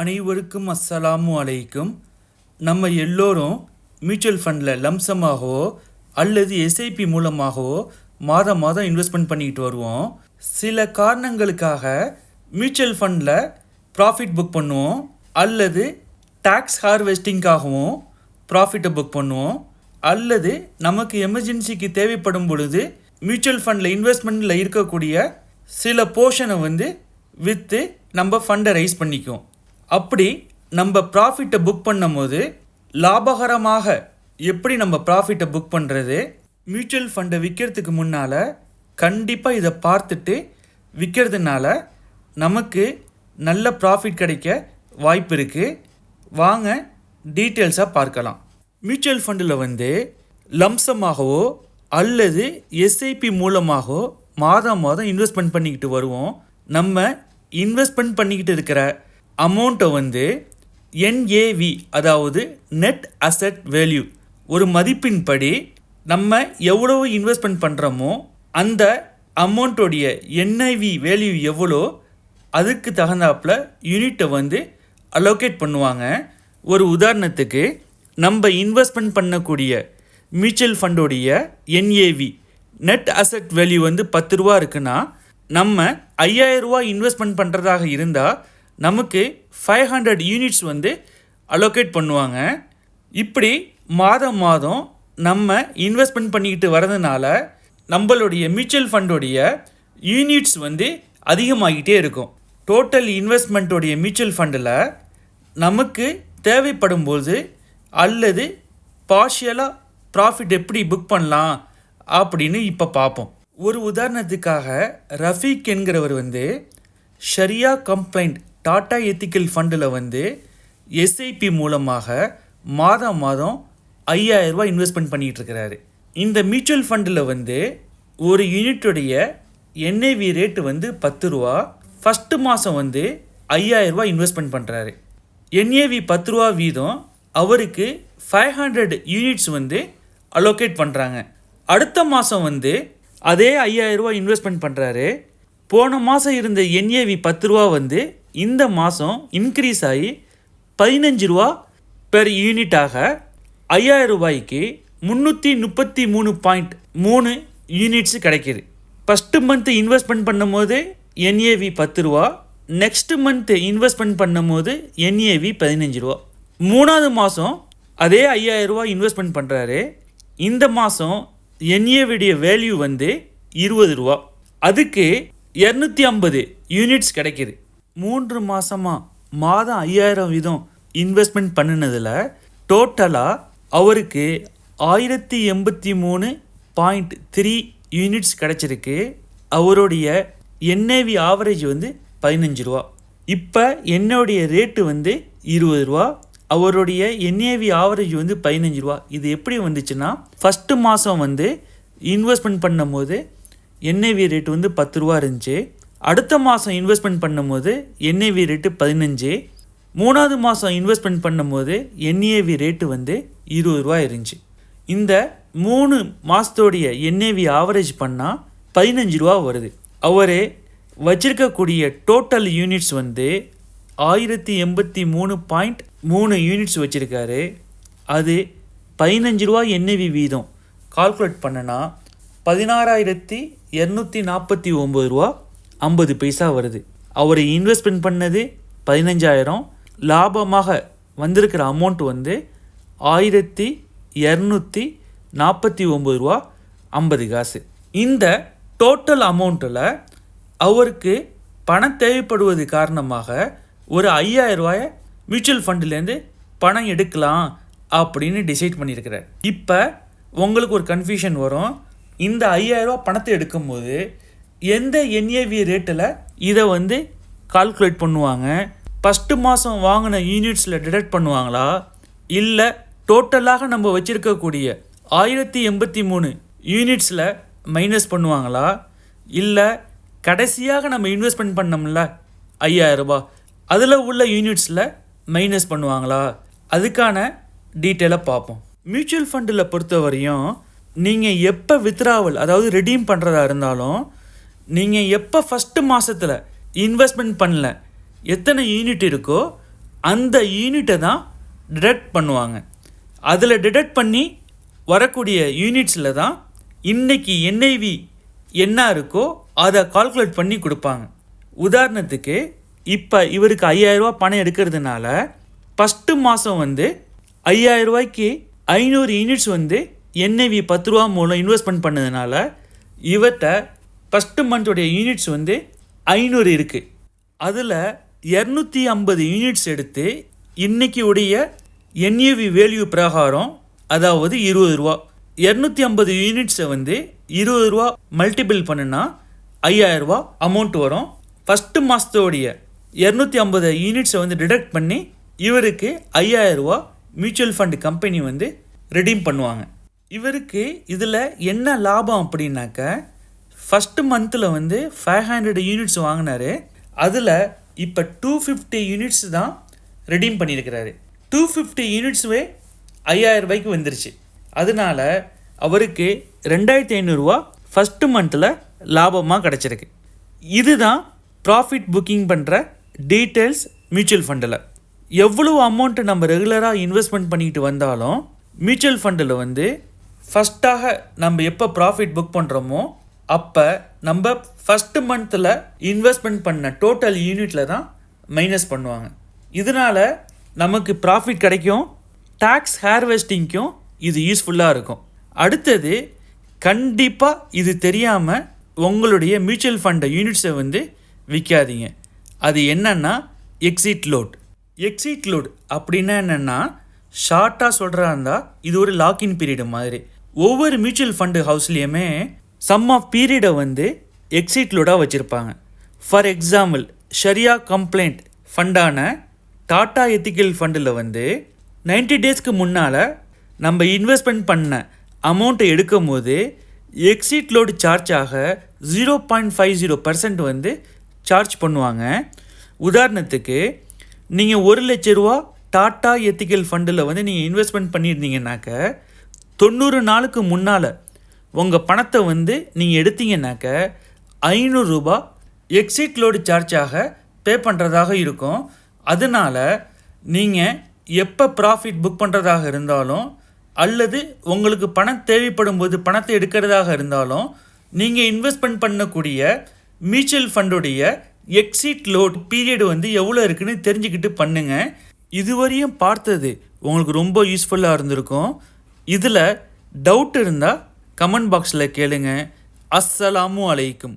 அனைவருக்கும் அஸ்ஸலாமு அலைக்கும். நம்ம எல்லோரும் மியூச்சுவல் ஃபண்டில் லம்சமாகவோ அல்லது எஸ்ஐபி மூலமாகவோ மாதம் மாதம் இன்வெஸ்ட்மெண்ட் பண்ணிக்கிட்டு வருவோம். சில காரணங்களுக்காக மியூச்சுவல் ஃபண்டில் ப்ராஃபிட் புக் பண்ணுவோம். அல்லது டேக்ஸ் ஹார்வெஸ்டிங்காகவும் ப்ராஃபிட்டை புக் பண்ணுவோம். அல்லது நமக்கு எமர்ஜென்சிக்கு தேவைப்படும் பொழுது மியூச்சுவல் ஃபண்டில் இன்வெஸ்ட்மெண்ட்டில் இருக்கக்கூடிய சில போர்ஷனை வந்து விற்று நம்ம ஃபண்டை ரைஸ் பண்ணிக்குவோம் அப்படி நம்ம ப்ராஃபிட்டை புக் பண்ணும்போது லாபகரமாக எப்படி நம்ம ப்ராஃபிட்டை புக் பண்ணுறது மியூச்சுவல் ஃபண்டை விற்கிறதுக்கு முன்னால் கண்டிப்பாக இதை பார்த்துட்டு விற்கிறதுனால நமக்கு நல்ல ப்ராஃபிட் கிடைக்க வாய்ப்பு இருக்குது வாங்க டீட்டெயில்ஸாக பார்க்கலாம். மியூச்சுவல் ஃபண்டில் வந்து லம்சமாகவோ அல்லது எஸ்ஐபி மூலமாகவோ மாதம் மாதம் இன்வெஸ்ட்மெண்ட் பண்ணிக்கிட்டு வருவோம். நம்ம இன்வெஸ்ட்மெண்ட் பண்ணிக்கிட்டு இருக்கிற அமௌண்ட்டை வந்து என்ஏவி அதாவது நெட் அசெட் வேல்யூ ஒரு மதிப்பின்படி நம்ம எவ்வளவு இன்வெஸ்ட்மெண்ட் பண்ணுறோமோ அந்த அமௌண்ட்டோடைய என்ஐவி வேல்யூ எவ்வளோ அதுக்கு தகுந்தாப்பில் யூனிட்டை வந்து அலோகேட் பண்ணுவாங்க. ஒரு உதாரணத்துக்கு நம்ம இன்வெஸ்ட்மெண்ட் பண்ணக்கூடிய மியூச்சுவல் ஃபண்டோடைய என்ஏவி நெட் அசெட் வேல்யூ வந்து பத்து ரூபா இருக்குன்னா நம்ம ஐயாயிரம் ரூபா இன்வெஸ்ட்மெண்ட் பண்ணுறதாக இருந்தால் நமக்கு ஃபைவ் ஹண்ட்ரட் யூனிட்ஸ் வந்து அலோகேட் பண்ணுவாங்க. இப்படி மாதம் மாதம் நம்ம இன்வெஸ்ட்மெண்ட் பண்ணிக்கிட்டு வரதுனால நம்மளுடைய மியூச்சுவல் ஃபண்டோடைய யூனிட்ஸ் வந்து அதிகமாகிட்டே இருக்கும். டோட்டல் இன்வெஸ்ட்மெண்ட்டோடைய மியூச்சுவல் ஃபண்டில் நமக்கு தேவைப்படும் போது அல்லது பார்ஷியலாக ப்ராஃபிட் எப்படி புக் பண்ணலாம் அப்படின்னு இப்போ பார்ப்போம். ஒரு உதாரணத்துக்காக ரஃபீக் என்கிறவர் வந்து ஷரியா கம்ப்ளைண்ட் டாடா எத்திக்கல் ஃபண்டில் வந்து எஸ்ஐபி மூலமாக மாதம் மாதம் ஐயாயிரரூபா இன்வெஸ்ட்மெண்ட் பண்ணிகிட்ருக்கிறாரு இந்த மியூச்சுவல் ஃபண்டில் வந்து ஒரு யூனிட்டுடைய என்ஏவி ரேட்டு வந்து பத்து ரூபா ஃபஸ்ட்டு மாதம் வந்து ஐயாயிரரூபா இன்வெஸ்ட்மெண்ட் பண்ணுறாரு என்ஏவி பத்து ரூபா வீதம் அவருக்கு ஃபைவ் ஹண்ட்ரட் யூனிட்ஸ் வந்து அலோகேட் பண்ணுறாங்க அடுத்த மாதம் வந்து அதே ஐயாயிரரூபா இன்வெஸ்ட்மெண்ட் பண்ணுறாரு போன மாதம் இருந்த என்ஏவி பத்து ரூபா வந்து இந்த மாதம் இன்க்ரீஸ் ஆகி பதினஞ்சு ரூபா பெர் யூனிட்டாக ஐயாயிரம் ரூபாய்க்கு முந்நூற்றி முப்பத்தி மூணு பாயிண்ட் மூணு யூனிட்ஸு கிடைக்கிது. ஃபஸ்ட்டு மந்த்து இன்வெஸ்ட்மெண்ட் பண்ணும்போது என்ஏவி பத்து ரூபா. நெக்ஸ்ட் மந்த்து இன்வெஸ்ட்மெண்ட் பண்ணும்போது என்ஏவி பதினஞ்சு ரூபா. மூணாவது மாதம் அதே ஐயாயிரம் ரூபா இன்வெஸ்ட்மெண்ட் பண்ணுறாரு இந்த மாதம் என்ஏவிடைய வேல்யூ வந்து இருபது ரூபா. அதுக்கு இரநூத்தி ஐம்பது யூனிட்ஸ் கிடைக்கிது. மூன்று மாதமாக மாதம் ஐயாயிரம் வீதம் இன்வெஸ்ட்மெண்ட் பண்ணினதில் டோட்டலாக அவருக்கு ஆயிரத்தி எண்பத்தி மூணு பாயிண்ட் த்ரீ யூனிட்ஸ் கிடச்சிருக்கு. அவருடைய என்ஏவி ஆவரேஜ் வந்து பதினஞ்சு ரூபா. இப்போ என்னுடைய ரேட்டு வந்து இருபது ரூபா. அவருடைய என்ஏவி ஆவரேஜ் வந்து பதினஞ்சு ரூபா. இது எப்படி வந்துச்சுன்னா ஃபஸ்ட்டு மாதம் வந்து இன்வெஸ்ட்மெண்ட் பண்ணும்போது என்ஏவி ரேட்டு வந்து பத்து ரூபா இருந்துச்சு. அடுத்த மாதம் இன்வெஸ்ட்மெண்ட் பண்ணும்போது என்ஏவி ரேட்டு பதினஞ்சு. மூணாவது மாதம் இன்வெஸ்ட்மெண்ட் பண்ணும்போது என்ஏவி ரேட்டு வந்து இருபது ரூபா இருந்துச்சு. இந்த மூணு மாதத்தோடைய என்ஏவி ஆவரேஜ் பண்ணால் பதினஞ்சு ரூபா வருது. அவர் வச்சிருக்கக்கூடிய டோட்டல் யூனிட்ஸ் வந்து ஆயிரத்தி எண்பத்தி மூணு பாயிண்ட் மூணு யூனிட்ஸ் வச்சுருக்காரு. அது பதினஞ்சு ரூபா என்ஏவி வீதம். கால்குலேட் பண்ணனா பதினாறாயிரத்தி இரநூத்தி நாற்பத்தி ஒம்பது ரூபா ஐம்பது பைசா வருது. அவர் இன்வெஸ்ட்மெண்ட் பண்ணது பதினஞ்சாயிரம். லாபமாக வந்திருக்கிற அமௌண்ட் வந்து ஆயிரத்தி இரநூத்தி நாற்பத்தி ஒம்பது ரூபா ஐம்பது காசு. இந்த டோட்டல் அமௌண்ட்டில் அவருக்கு பணம் தேவைப்படுவது காரணமாக ஒரு ஐயாயிரம் ரூபாயை மியூச்சுவல் ஃபண்டுலேருந்து பணம் எடுக்கலாம் அப்படின்னு டிசைட் பண்ணியிருக்கிறார் இப்போ உங்களுக்கு ஒரு கன்ஃபியூஷன் வரும். இந்த ஐயாயிரரூபா பணத்தை எடுக்கும்போது எந்த என்ஏவி ரேட்டில் இதை வந்து கால்குலேட் பண்ணுவாங்க? ஃபஸ்ட்டு மாதம் வாங்கின யூனிட்ஸில் டிடெக்ட் பண்ணுவாங்களா? இல்லை டோட்டலாக நம்ம வச்சுருக்கக்கூடிய ஆயிரத்தி எண்பத்தி மூணு யூனிட்ஸில் மைனஸ் பண்ணுவாங்களா? இல்லை கடைசியாக நம்ம இன்வெஸ்ட்மெண்ட் பண்ணோம்ல ஐயாயிரரூபா அதில் உள்ள யூனிட்ஸில் மைனஸ் பண்ணுவாங்களா? அதுக்கான டீட்டெயிலாக பார்ப்போம். மியூச்சுவல் ஃபண்டில் பொறுத்தவரையும் நீங்கள் எப்போ வித்ராவல் அதாவது ரெடீம் பண்ணுறதா இருந்தாலும் நீங்கள் எப்போ ஃபஸ்ட்டு மாதத்தில் இன்வெஸ்ட்மெண்ட் பண்ணல எத்தனை யூனிட் இருக்கோ அந்த யூனிட்டை தான் டிடெக்ட் பண்ணுவாங்க. அதில் டிடெக்ட் பண்ணி வரக்கூடிய யூனிட்ஸில் தான் இன்னைக்கு என்ஐவி என்ன இருக்கோ அதை கால்குலேட் பண்ணி கொடுப்பாங்க. உதாரணத்துக்கு இப்போ இவருக்கு ஐயாயிரரூபா பணம் எடுக்கிறதுனால ஃபஸ்ட்டு மாதம் வந்து ஐயாயிரரூபாய்க்கு ஐநூறு யூனிட்ஸ் வந்து என்ஐவி பத்து ரூபா மூலம் இன்வெஸ்ட்மெண்ட் பண்ணதுனால இவர்கிட்ட ஃபஸ்ட்டு மந்தோடைய யூனிட்ஸ் வந்து ஐநூறு இருக்குது அதில் இரநூத்தி ஐம்பது யூனிட்ஸ் எடுத்து இன்றைக்கி உடைய என்ஏவி வேல்யூ பிரகாரம் அதாவது இருபது ரூபா. இரநூத்தி ஐம்பது யூனிட்ஸை வந்து இருபது ரூபா மல்டிபிள் பண்ணுனா ஐயாயிரரூபா அமௌண்ட் வரும். ஃபஸ்ட்டு மாதத்தோடைய இரநூத்தி ஐம்பது யூனிட்ஸை வந்து டிடெக்ட் பண்ணி இவருக்கு ஐயாயிரரூபா மியூச்சுவல் ஃபண்ட் கம்பெனி வந்து ரெடீம் பண்ணுவாங்க. இவருக்கு இதில் என்ன லாபம் அப்படின்னாக்க ஃபஸ்ட்டு மந்தில் வந்து ஃபைவ் ஹண்ட்ரட் யூனிட்ஸ் வாங்கினாரு. அதில் இப்போ டூ ஃபிஃப்டி யூனிட்ஸ் தான் ரெடீம் பண்ணியிருக்கிறாரு டூ ஃபிஃப்டி யூனிட்ஸுமே ஐயாயிரம் ரூபாய்க்கு வந்துருச்சு. அதனால அவருக்கு ரெண்டாயிரத்தி ஐநூறுரூவா ஃபஸ்ட்டு மந்தில் லாபமாக கிடச்சிருக்கு. இதுதான் ப்ராஃபிட் புக்கிங் பண்ணுற டீட்டெயில்ஸ் மியூச்சுவல் ஃபண்டில் எவ்வளோ அமௌண்ட்டு நம்ம ரெகுலராக இன்வெஸ்ட்மெண்ட் பண்ணிக்கிட்டு வந்தாலும் மியூச்சுவல் ஃபண்டில் வந்து ஃபஸ்ட்டாக நம்ம எப்போ ப்ராஃபிட் புக் பண்ணுறோமோ அப்போ நம்ம ஃபஸ்ட்டு மந்தில் இன்வெஸ்ட்மெண்ட் பண்ண டோட்டல் யூனிட்டில் தான் மைனஸ் பண்ணுவாங்க. இதனால் நமக்கு ப்ராஃபிட் கிடைக்கும் டேக்ஸ் ஹேர்வெஸ்டிங்க்கும் இது யூஸ்ஃபுல்லாக இருக்கும். அடுத்தது கண்டிப்பாக இது தெரியாமல் உங்களுடைய மியூச்சுவல் ஃபண்டை யூனிட்ஸை வந்து விற்காதீங்க அது என்னென்னா எக்ஸிட் லோட் எக்ஸிட் லோட் அப்படின்னா என்னென்னா ஷார்ட்டாக சொல்கிறா இருந்தால் இது ஒரு லாக்இன் பீரியடு மாதிரி. ஒவ்வொரு மியூச்சுவல் ஃபண்டு ஹவுஸ்லேயுமே சம் ஆஃப் பீரியடை வந்து எக்ஸிட் லோடாக வச்சுருப்பாங்க. ஃபார் எக்ஸாம்பிள் ஷரியா கம்ப்ளைண்ட் ஃபண்டான டாடா எத்திக்கல் ஃபண்டில் வந்து 90 டேஸ்க்கு முன்னால் நம்ம இன்வெஸ்ட்மெண்ட் பண்ண அமௌண்ட்டை எடுக்கும் போது எக்ஸிட் லோடு சார்ஜ் ஆக zero point five zero percent வந்து சார்ஜ் பண்ணுவாங்க. உதாரணத்துக்கு நீங்கள் ஒரு லட்ச ரூபா டாட்டா எத்திக்கல் ஃபண்டில் வந்து நீங்கள் இன்வெஸ்ட்மெண்ட் பண்ணியிருந்தீங்கன்னாக்க தொண்ணூறு நாளுக்கு முன்னால் உங்கள் பணத்தை வந்து நீங்கள் எடுத்தீங்கன்னாக்க ஐநூறுரூபா எக்ஸிட் லோடு சார்ஜாக பே பண்ணுறதாக இருக்கும். அதனால் நீங்கள் எப்போ ப்ராஃபிட் புக் பண்ணுறதாக இருந்தாலும் அல்லது உங்களுக்கு பணம் தேவைப்படும் போது பணத்தை எடுக்கிறதாக இருந்தாலும் நீங்கள் இன்வெஸ்ட்மெண்ட் பண்ணக்கூடிய மியூச்சுவல் ஃபண்டுடைய எக்ஸிட் லோட் பீரியட் வந்து எவ்வளோ இருக்குன்னு தெரிஞ்சுக்கிட்டு பண்ணுங்கள் இதுவரையும் பார்த்தது உங்களுக்கு ரொம்ப யூஸ்ஃபுல்லாக இருந்திருக்கும். இதில் டவுட் இருந்தால் கமெண்ட் பாக்ஸில் கேளுங்க. அஸ்ஸலாமு அலைக்கும்.